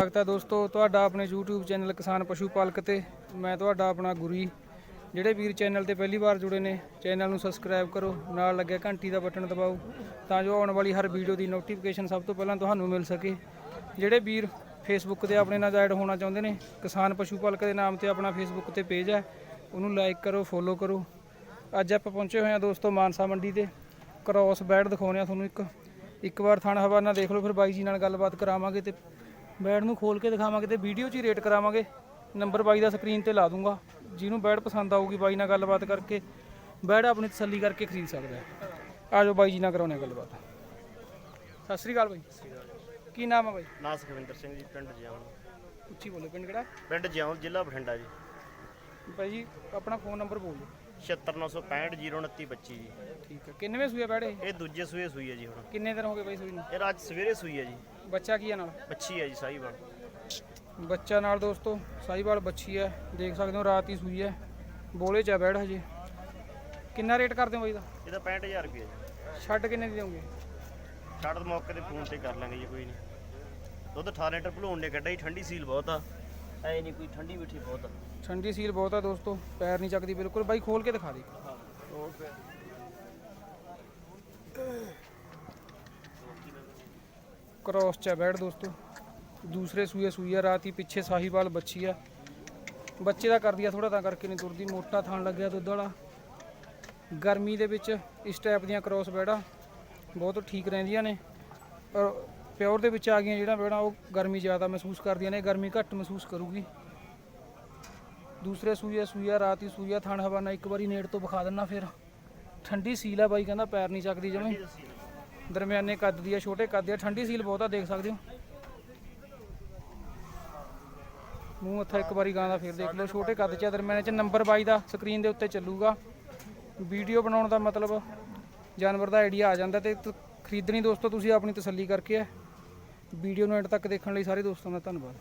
ਸਵਾਗਤ ਹੈ ਦੋਸਤੋ, ਤੁਹਾਡਾ ਆਪਣੇ YouTube ਚੈਨਲ ਕਿਸਾਨ ਪਸ਼ੂ ਪਾਲਕ ਤੇ। ਮੈਂ ਤੁਹਾਡਾ ਆਪਣਾ ਗੁਰੀ। ਜਿਹੜੇ ਵੀਰ ਚੈਨਲ ਤੇ ਪਹਿਲੀ ਵਾਰ ਜੁੜੇ ਨੇ, ਚੈਨਲ ਨੂੰ ਸਬਸਕ੍ਰਾਈਬ ਕਰੋ, ਨਾਲ ਲੱਗਿਆ ਘੰਟੀ ਦਾ ਬਟਨ ਦਬਾਓ, ਤਾਂ ਜੋ ਆਉਣ ਵਾਲੀ ਹਰ ਵੀਡੀਓ ਦੀ ਨੋਟੀਫਿਕੇਸ਼ਨ ਸਭ ਤੋਂ ਪਹਿਲਾਂ ਤੁਹਾਨੂੰ ਮਿਲ ਸਕੇ। ਜਿਹੜੇ ਵੀਰ ਫੇਸਬੁੱਕ ਤੇ ਆਪਣੇ ਨਾਲ ਐਡ ਹੋਣਾ ਚਾਹੁੰਦੇ ਨੇ, ਕਿਸਾਨ ਪਸ਼ੂ ਪਾਲਕ ਦੇ ਨਾਮ ਤੇ ਆਪਣਾ ਫੇਸਬੁੱਕ ਤੇ ਪੇਜ ਹੈ, ਉਹਨੂੰ ਲਾਈਕ ਕਰੋ ਫੋਲੋ ਕਰੋ। ਅੱਜ ਆਪਾਂ ਪਹੁੰਚੇ ਹੋਏ ਹਾਂ ਦੋਸਤੋ ਮਾਨਸਾ ਮੰਡੀ ਤੇ। ਕ੍ਰੋਸ ਬੈਡ ਦਿਖਾਉਣੇ ਆ ਤੁਹਾਨੂੰ ਇੱਕ। ਇੱਕ ਵਾਰ ਥਣ ਹਵਾਨਾ ਦੇਖ ਲਓ, ਫਿਰ ਬਾਈ ਜੀ ਨਾਲ ਗੱਲਬਾਤ ਕਰਾਵਾਂਗੇ ਤੇ ਬੈਡ ਨੂੰ ਖੋਲ ਕੇ ਦਿਖਾਵਾਂਗੇ ਤੇ ਵੀਡੀਓ 'ਚ ਹੀ ਰੇਟ ਕਰਾਵਾਂਗੇ। ਨੰਬਰ ਬਾਈ ਦਾ ਸਕਰੀਨ ਤੇ ਲਾ ਦੂੰਗਾ। ਜਿਹਨੂੰ ਬੈਡ ਪਸੰਦ ਆਊਗੀ ਬਾਈ ਨਾਲ ਗੱਲਬਾਤ ਕਰਕੇ ਬੈਡ ਆਪਣੀ ਤਸੱਲੀ ਕਰਕੇ ਖਰੀਦ ਸਕਦਾ ਹੈ। ਆ ਜਾਓ ਬਾਈ ਜੀ ਨਾਲ ਕਰਾਉਣੇ ਗੱਲਬਾਤ। ਸਤਿ ਸ੍ਰੀ ਅਕਾਲ ਬਾਈ। ਕੀ ਨਾਮ ਹੈ ਬਾਈ? ਨਾਂ ਸੁਖਵਿੰਦਰ ਸਿੰਘ ਜੀ ਪਿੰਡ ਜਿਉਂ। ਉੱਚੀ ਬੋਲੋ ਪਿੰਡ ਕਿਹੜਾ? ਪਿੰਡ ਜਿਉਂ ਜ਼ਿਲ੍ਹਾ ਬਠਿੰਡਾ ਜੀ। ਬਾਈ ਜੀ ਆਪਣਾ ਫੋਨ ਨੰਬਰ ਬੋਲ ਦਿਓ। 76965 ਜੀ। ਠੀਕ ਹੈ। ਕਿੰਨਵੇਂ ਸੂਏ ਬੈਡ ਇਹ ਦੂਜੇ ਸੂਏ ਸੂਈ ਹੈ ਜੀ ਹੁਣ। ਕਿੰਨੇ ਦਿਨ ਹੋ ਗਏ ਬਾਈ ਸੂਈ ਨੂੰ? ਇਹ ਅੱਜ ਸਵੇਰੇ ਸੂਈ ਹੈ ਜੀ। ਬੱਚਾ ਕੀ ਹੈ ਨਾਲ? ਬੱਚੀ ਹੈ ਜੀ ਸਾਹੀਵਾਲ। ਬੱਚਾ ਨਾਲ ਦੋਸਤੋ ਸਾਈਵਾਲ ਬੱਚੀ ਹੈ। ਦੇਖ ਸਕਦੇ ਹੋ ਰਾਤ ਹੀ ਸੂਈ ਹੈ। ਬੋਲੇ ਚ ਆ ਬੈਠ ਹਜੇ। ਕਿੰਨਾ ਰੇਟ ਕਰਦੇ ਹੋ ਬਾਈ ਦਾ? ਇਹਦਾ 65000 ਰੁਪਏ ਜੀ। ਛੱਡ ਕਿੰਨੇ ਦੀ ਦੋਗੇ ਛੱਡ ਦੇ ਮੌਕੇ ਤੇ ਫੋਨ ਤੇ ਕਰ ਲਾਂਗੇ ਜੀ ਕੋਈ ਨਹੀਂ। ਦੁੱਧ 18 ਲੀਟਰ ਭਲੋਣ ਨੇ ਕੱਢਿਆ ਜੀ ਠੰਡੀ ਸੀਲ ਬਹੁਤ ਆ। ਐ ਨਹੀਂ ਕੋਈ ਠੰਡੀ ਮਿੱਠੀ ਬਹੁਤ ਆ। ਠੰਡੀ ਸੀਲ ਬਹੁਤ ਆ ਦੋਸਤੋ, ਪੈਰ ਨਹੀਂ ਚੱਕਦੀ ਬਿਲਕੁਲ। ਬਾਈ ਖੋਲ ਕੇ ਦਿਖਾ ਦੇ। ਕ੍ਰੋਸ ਚ ਆ, ਬੈਠ ਦੋਸਤੋ। ਦੂਸਰੇ ਸੂਏ ਸੂਈ ਆ, ਰਾਤ ਹੀ ਪਿੱਛੇ ਸਾਹੀਵਾਲ ਬੱਚੀ ਆ। ਬੱਚੇ ਦਾ ਕਰਦੀ ਆ ਥੋੜਾ ਤਾਂ ਕਰਕੇ ਨਹੀਂ ਤੁਰਦੀ, ਮੋਟਾ ਥਾਣ ਲੱਗਿਆ ਦੁੱਧ ਵਾਲਾ। ਗਰਮੀ ਦੇ ਵਿੱਚ ਇਸ ਟਾਈਪ ਦੀਆਂ ਕ੍ਰੋਸ ਬੈੜਾਂ ਬਹੁਤ ਠੀਕ ਰਹਿੰਦੀਆਂ ਨੇ। ਪਰ ਪਿਓਰ ਦੇ ਵਿੱਚ ਆ ਗਈਆਂ ਜਿਹੜਾ ਬੈੜਾਂ, ਉਹ ਗਰਮੀ ਜ਼ਿਆਦਾ ਮਹਿਸੂਸ ਕਰਦੀਆਂ ਨੇ, ਗਰਮੀ ਘੱਟ ਮਹਿਸੂਸ ਕਰੂਗੀ। ਦੂਸਰੇ ਸੂਈਆ ਸੂਈਆ ਰਾਤ ਹੀ ਸੂਈਆ ਥਣ ਹਵਾਨਾ ਇੱਕ ਵਾਰੀ ਨੇੜ ਤੋਂ ਵਿਖਾ ਦਿੰਨਾ ਫਿਰ। ਠੰਡੀ ਸੀਲ ਆ ਬਾਈ ਕਹਿੰਦਾ ਪੈਰ ਨਹੀਂ ਚੱਕਦੀ ਜਮੇ। ਦਰਮਿਆਨੇ ਕੱਦ ਦੀ ਆ ਛੋਟੇ ਕੱਦ ਦੀ ਆ ਠੰਡੀ ਸੀਲ ਬਹੁਤ ਆ ਦੇਖ ਸਕਦੇ ਹੋ। ਮੂੰਹ ਮੱਥਾ ਇੱਕ ਵਾਰੀ ਗਾਂ ਦਾ ਫਿਰ ਦੇਖ ਲਓ ਛੋਟੇ ਕੱਦ ਚ ਆ, ਦਰਮਿਆਨੇ ਚ ਨੰਬਰ 22 ਦਾ ਸਕਰੀਨ ਦੇ ਉੱਤੇ ਚੱਲੂਗਾ। ਵੀਡੀਓ ਬਣਾਉਣ ਦਾ ਮਤਲਬ ਜਾਨਵਰ ਦਾ ਆਈਡੀਆ ਆ ਜਾਂਦਾ ਤੇ ਖਰੀਦਣੀ ਦੋਸਤੋ ਤੁਸੀਂ ਆਪਣੀ ਤਸੱਲੀ ਕਰਕੇ ਹੈ ਵੀਡੀਓ ਨੂੰ ਐਂਡ ਤੱਕ ਦੇਖਣ ਲਈ ਸਾਰੇ ਦੋਸਤਾਂ ਦਾ ਧੰਨਵਾਦ।